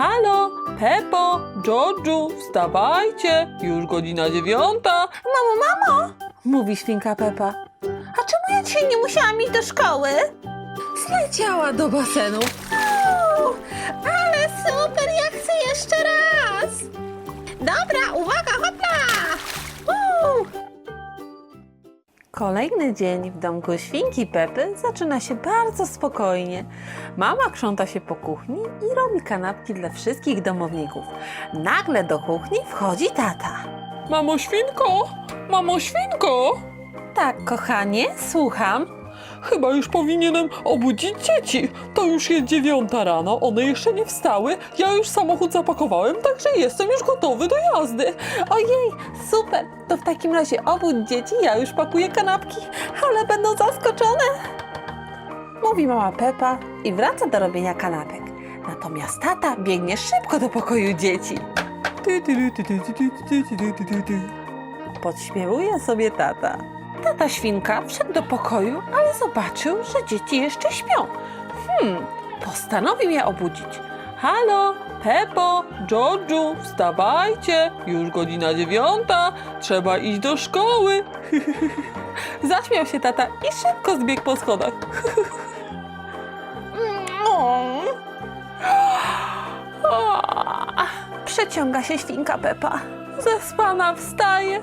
Halo, Pepo, Georgiu, wstawajcie, już godzina dziewiąta. Mamo, mamo! Mówi świnka Pepa. A czemu ja dzisiaj nie musiałam iść do szkoły? Zleciała do basenu. Uuu, ale super, ja chcę jeszcze raz! Dobra, uwaga, hopla! Kolejny dzień w domku świnki Pepy zaczyna się bardzo spokojnie. Mama krząta się po kuchni i robi kanapki dla wszystkich domowników. Nagle do kuchni wchodzi tata. Mamo świnko, mamo świnko, Tak, kochanie, słucham. Chyba już powinienem obudzić dzieci. To już jest dziewiąta rano, one jeszcze nie wstały. Ja już samochód zapakowałem, także jestem już gotowy do jazdy. Ojej, super. To w takim razie obudź dzieci, ja już pakuję kanapki, ale będą zaskoczone. Mówi mama Pepa i wraca do robienia kanapek. Natomiast tata biegnie szybko do pokoju dzieci. Podśmiewuje sobie tata. Tata świnka wszedł do pokoju, ale zobaczył, że dzieci jeszcze śpią. Hmm, postanowił je obudzić. Halo, Pepo, Georgiu, wstawajcie, już godzina dziewiąta, trzeba iść do szkoły. Zaśmiał się tata i szybko zbiegł po schodach. Przeciąga się świnka Pepa. Zespana wstaje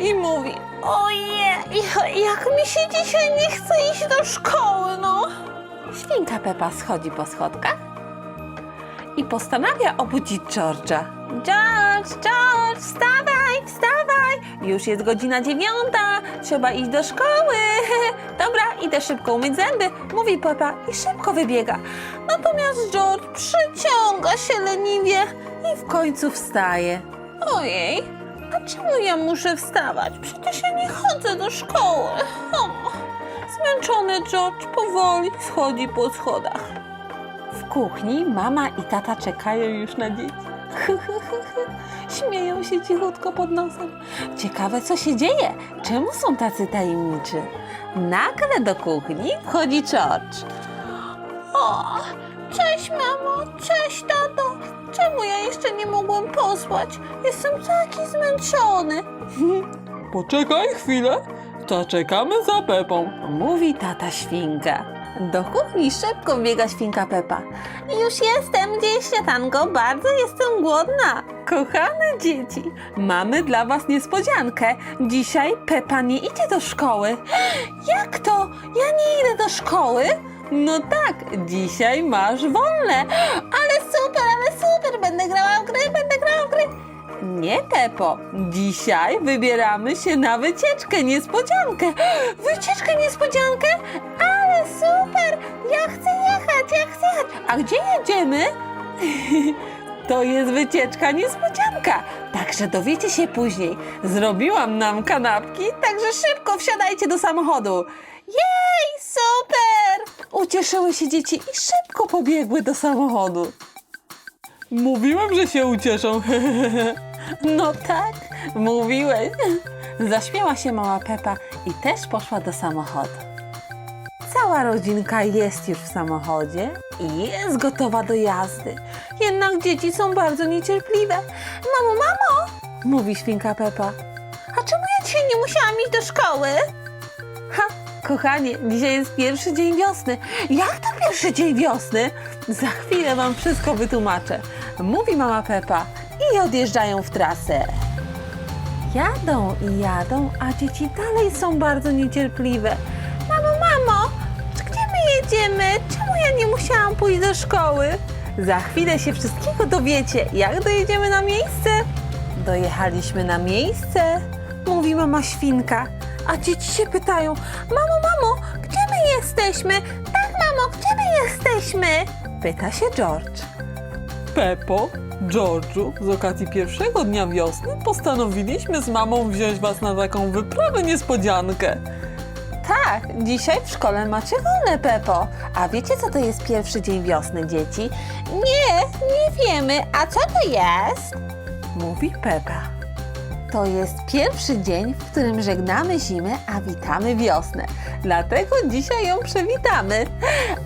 i mówi: Ojej, jak mi się dzisiaj nie chce iść do szkoły, no. Świnka Pepa schodzi po schodkach i postanawia obudzić George'a. George, George, wstawaj, wstawaj! Już jest godzina dziewiąta, trzeba iść do szkoły. Dobra, idę szybko umyć zęby, mówi Pepa i szybko wybiega. Natomiast George przyciąga się leniwie i w końcu wstaje. Ojej, a czemu ja muszę wstawać? Przecież ja nie chodzę do szkoły. O, zmęczony George powoli schodzi po schodach. W kuchni mama i tata czekają już na dzieci. Śmieją się cichutko pod nosem. Ciekawe, co się dzieje. Czemu są tacy tajemniczy? Nagle do kuchni wchodzi George. O, cześć mamo, cześć tato. Czemu ja jeszcze nie mogłem posłać? Jestem taki zmęczony. Poczekaj chwilę, zaczekamy za Pepą. Mówi tata świnka. Do kuchni szybko biega świnka Pepa. Już jestem, gdzie śniadanko, bardzo jestem głodna. Kochane dzieci, mamy dla was niespodziankę. Dzisiaj Pepa nie idzie do szkoły. Jak to? Ja nie idę do szkoły? No tak, dzisiaj masz wolne. Ale super, ale super, będę grała w gry, będę grała w gry. Nie, Pepo. Dzisiaj wybieramy się na wycieczkę niespodziankę. Wycieczkę niespodziankę? Ale super! Ja chcę jechać, ja chcę jechać. A gdzie jedziemy? To jest wycieczka niespodzianka, także dowiecie się później. Zrobiłam nam kanapki, także szybko wsiadajcie do samochodu. Jej, super! Ucieszyły się dzieci i szybko pobiegły do samochodu. Mówiłem, że się ucieszą. No tak, mówiłeś. Zaśmiała się mała Pepa i też poszła do samochodu. Cała rodzinka jest już w samochodzie i jest gotowa do jazdy. Jednak dzieci są bardzo niecierpliwe. Mamo, mamo! Mówi świnka Pepa. A czemu ja dzisiaj nie musiałam iść do szkoły? Ha, kochanie, dzisiaj jest pierwszy dzień wiosny. Jak to pierwszy dzień wiosny? Za chwilę wam wszystko wytłumaczę. Mówi mama Pepa i odjeżdżają w trasę. Jadą i jadą, a dzieci dalej są bardzo niecierpliwe. Mamo, mamo, gdzie my jedziemy? Czemu ja nie musiałam pójść do szkoły? Za chwilę się wszystkiego dowiecie, jak dojedziemy na miejsce. Dojechaliśmy na miejsce, mówi mama świnka, a dzieci się pytają: Mamo, mamo, gdzie my jesteśmy? Tak, mamo, gdzie my jesteśmy? Pyta się George. Pepo, Georgiu, z okazji pierwszego dnia wiosny postanowiliśmy z mamą wziąć was na taką wyprawę niespodziankę. Tak, dzisiaj w szkole macie wolne, Pepo. A wiecie, co to jest pierwszy dzień wiosny, dzieci? Nie, nie wiemy. A co to jest? Mówi Pepa. To jest pierwszy dzień, w którym żegnamy zimę, a witamy wiosnę. Dlatego dzisiaj ją przywitamy.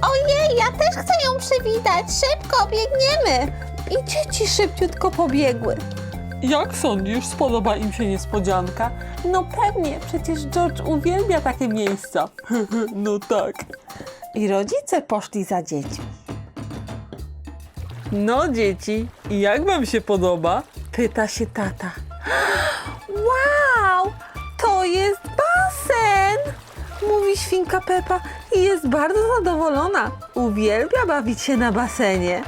Ojej, ja też chcę ją przywitać. Szybko biegniemy. I dzieci szybciutko pobiegły. Jak sądzisz, spodoba im się niespodzianka? No pewnie, przecież George uwielbia takie miejsca. no tak. I rodzice poszli za dziećmi. No dzieci, jak wam się podoba? Pyta się tata. Świnka Pepa i jest bardzo zadowolona. Uwielbia bawić się na basenie.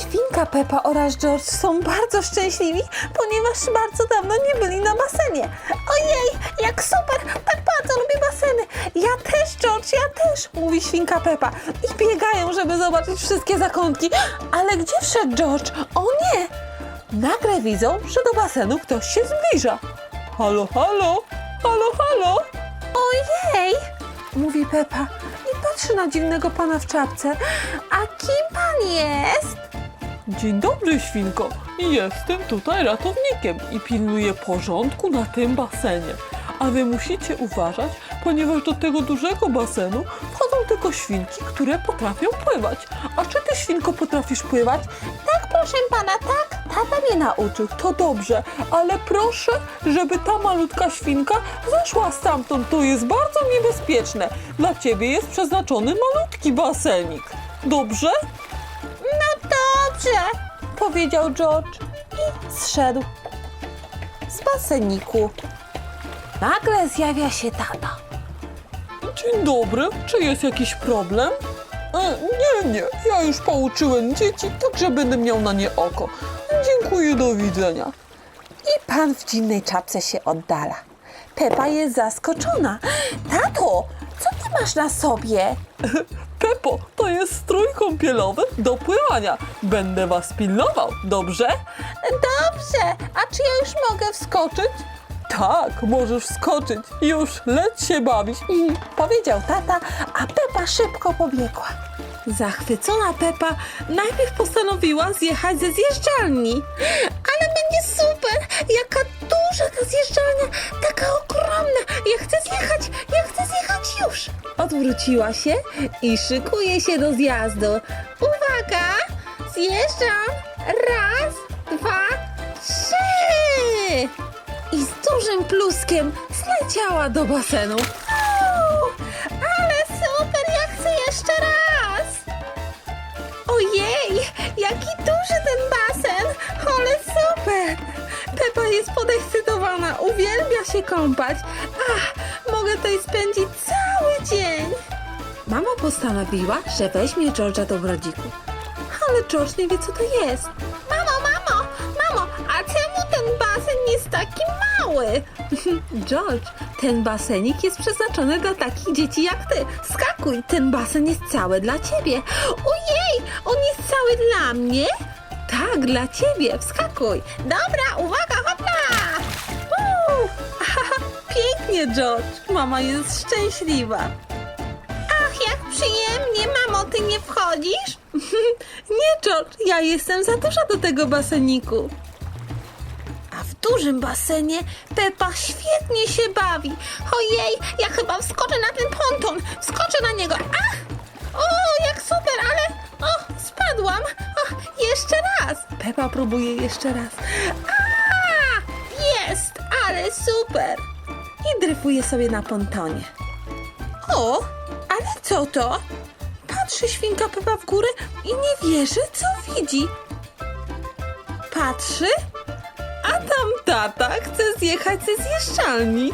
Świnka Pepa oraz George są bardzo szczęśliwi, ponieważ bardzo dawno nie byli na basenie. Ojej, jak super! Tak bardzo lubię baseny. Ja też, George, ja też, mówi świnka Pepa. I biegają, żeby zobaczyć wszystkie zakątki. Ale gdzie wszedł George? O nie! Nagle widzą, że do basenu ktoś się zbliża. Halo, halo? Halo, halo? Ojej! Mówi Pepa i patrzy na dziwnego pana w czapce. A kim pan jest? Dzień dobry, świnko. Jestem tutaj ratownikiem i pilnuję porządku na tym basenie. A wy musicie uważać, ponieważ do tego dużego basenu wchodzą tylko świnki, które potrafią pływać. A czy ty, świnko, potrafisz pływać? Tak, proszę pana, tak. Tata mnie nauczył, to dobrze, ale proszę, żeby ta malutka świnka zeszła stamtąd. To jest bardzo niebezpieczne. Dla ciebie jest przeznaczony malutki basenik. Dobrze? No dobrze, powiedział George i zszedł z baseniku. Nagle zjawia się tata. Dzień dobry, czy jest jakiś problem? E, nie, nie, ja już pouczyłem dzieci, także będę miał na nie oko. Dziękuję, do widzenia. I pan w dziwnej czapce się oddala. Pepa jest zaskoczona. Tato, co ty masz na sobie? Pepo, to jest strój kąpielowy do pływania. Będę was pilnował, dobrze? Dobrze, a czy ja już mogę wskoczyć? Tak, możesz skoczyć. Już, leć się bawić. I powiedział tata, a Pepa szybko pobiegła. Zachwycona Pepa najpierw postanowiła zjechać ze zjeżdżalni. Ale będzie super! Jaka duża ta zjeżdżalnia! Taka ogromna! Ja chcę zjechać! Ja chcę zjechać już! Odwróciła się i szykuje się do zjazdu. Uwaga! Zjeżdżam! Raz, dwa, trzy! I z dużym pluskiem zleciała do basenu. Jaki duży ten basen! Ale super! Pepa jest podekscytowana, uwielbia się kąpać. Ach, mogę tutaj spędzić cały dzień. Mama postanowiła, że weźmie George'a do brodziku. Ale George nie wie, co to jest. Mamo, mamo, mamo, a czemu ten basen jest taki mały? George, ten basenik jest przeznaczony dla takich dzieci jak ty. Skakuj, ten basen jest cały dla ciebie. Ojej, on jest cały dla mnie? Tak, dla ciebie, wskakuj. Dobra, uwaga, hopla! Uuu, pięknie, George. Mama jest szczęśliwa. Ach, jak przyjemnie, mamo, ty nie wchodzisz? nie, George, ja jestem za duża do tego baseniku. A w dużym basenie Pepa świetnie się bawi. Ojej, ja chyba wskoczę na ten ponton. Wskoczę na niego. Ach! O, jak super, ale... Spadłam. Jeszcze raz. Pepa próbuje jeszcze raz. A! Jest, ale super. I dryfuje sobie na pontonie. O, ale co to? Patrzy świnka Pepa w górę i nie wierzy, co widzi. Patrzy, a tam tata chce zjechać ze zjeżdżalni.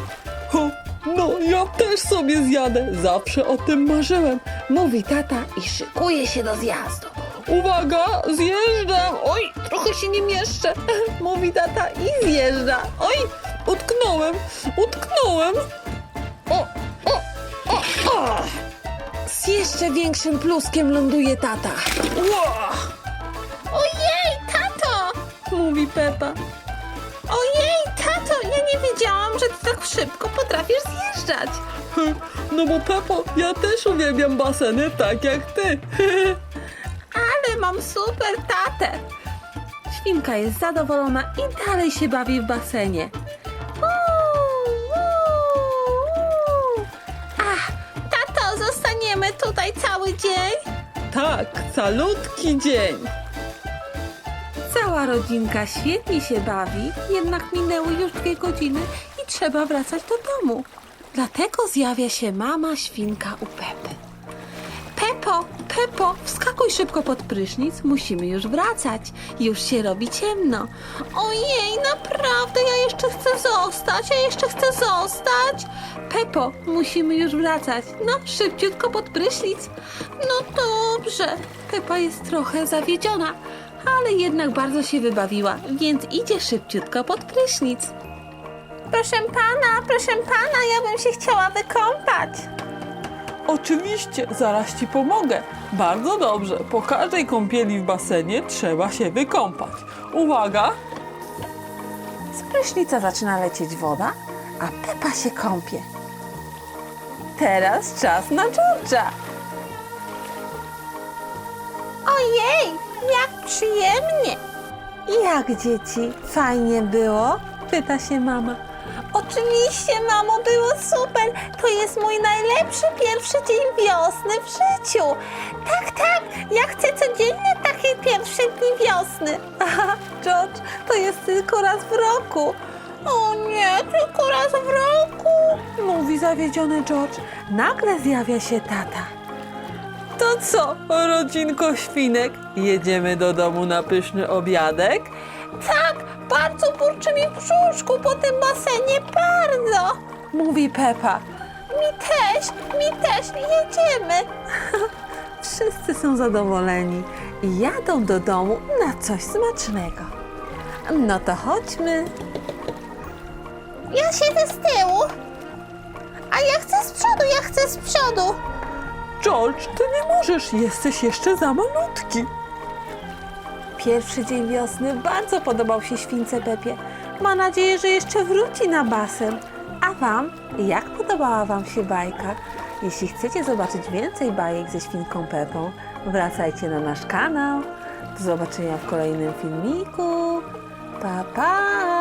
Ho, no, ja też sobie zjadę. Zawsze o tym marzyłem. Mówi tata i szykuje się do zjazdu. Uwaga, zjeżdżam. Oj, trochę się nie mieszczę. Mówi tata i zjeżdża. Oj, utknąłem, utknąłem. O, o, o, o. Z jeszcze większym pluskiem ląduje tata. Ła. Ojej, tato! Mówi Pepa. Ojej, tato, ja nie wiedziałam, że ty tak szybko potrafisz zjeżdżać. No bo Pepo, ja też uwielbiam baseny tak jak ty. mam super tatę! Świnka jest zadowolona i dalej się bawi w basenie. Ach, tato, zostaniemy tutaj cały dzień? Tak, calutki dzień! Cała rodzinka świetnie się bawi, jednak minęły już dwie godziny i trzeba wracać do domu. Dlatego zjawia się mama świnka u Pepy. Pepo, Pepo, wskakuj szybko pod prysznic, musimy już wracać. Już się robi ciemno. Ojej, naprawdę, ja jeszcze chcę zostać, ja jeszcze chcę zostać. Pepo, musimy już wracać. No, szybciutko pod prysznic. No dobrze. Pepa jest trochę zawiedziona, ale jednak bardzo się wybawiła, więc idzie szybciutko pod prysznic. Proszę pana, proszę pana, ja bym się chciała wykąpać. Oczywiście, zaraz ci pomogę. Bardzo dobrze. Po każdej kąpieli w basenie trzeba się wykąpać. Uwaga! Z prysznica zaczyna lecieć woda, a Pepa się kąpie. Teraz czas na George'a. Ojej, jak przyjemnie! Jak dzieci? Fajnie było? Pyta się mama. Oczywiście, mamo, było super. To jest mój najlepszy pierwszy dzień wiosny w życiu. Tak, tak, ja chcę codziennie takie pierwsze dni wiosny. Aha, George, to jest tylko raz w roku. O nie, tylko raz w roku, mówi zawiedziony George. Nagle zjawia się tata. To co, rodzinko świnek? Jedziemy do domu na pyszny obiadek? Tak, bardzo burczy mi w brzuszku po tym basenie, bardzo, mówi Pepa. Mi też, mi też, jedziemy. Wszyscy są zadowoleni i jadą do domu na coś smacznego. No to chodźmy. Ja siedzę z tyłu, a ja chcę z przodu, ja chcę z przodu. George, ty nie możesz, jesteś jeszcze za malutki. Pierwszy dzień wiosny bardzo podobał się śwince Pepie. Ma nadzieję, że jeszcze wróci na basen. A Wam, jak podobała Wam się bajka? Jeśli chcecie zobaczyć więcej bajek ze świnką Pepą, wracajcie na nasz kanał. Do zobaczenia w kolejnym filmiku. Pa, pa!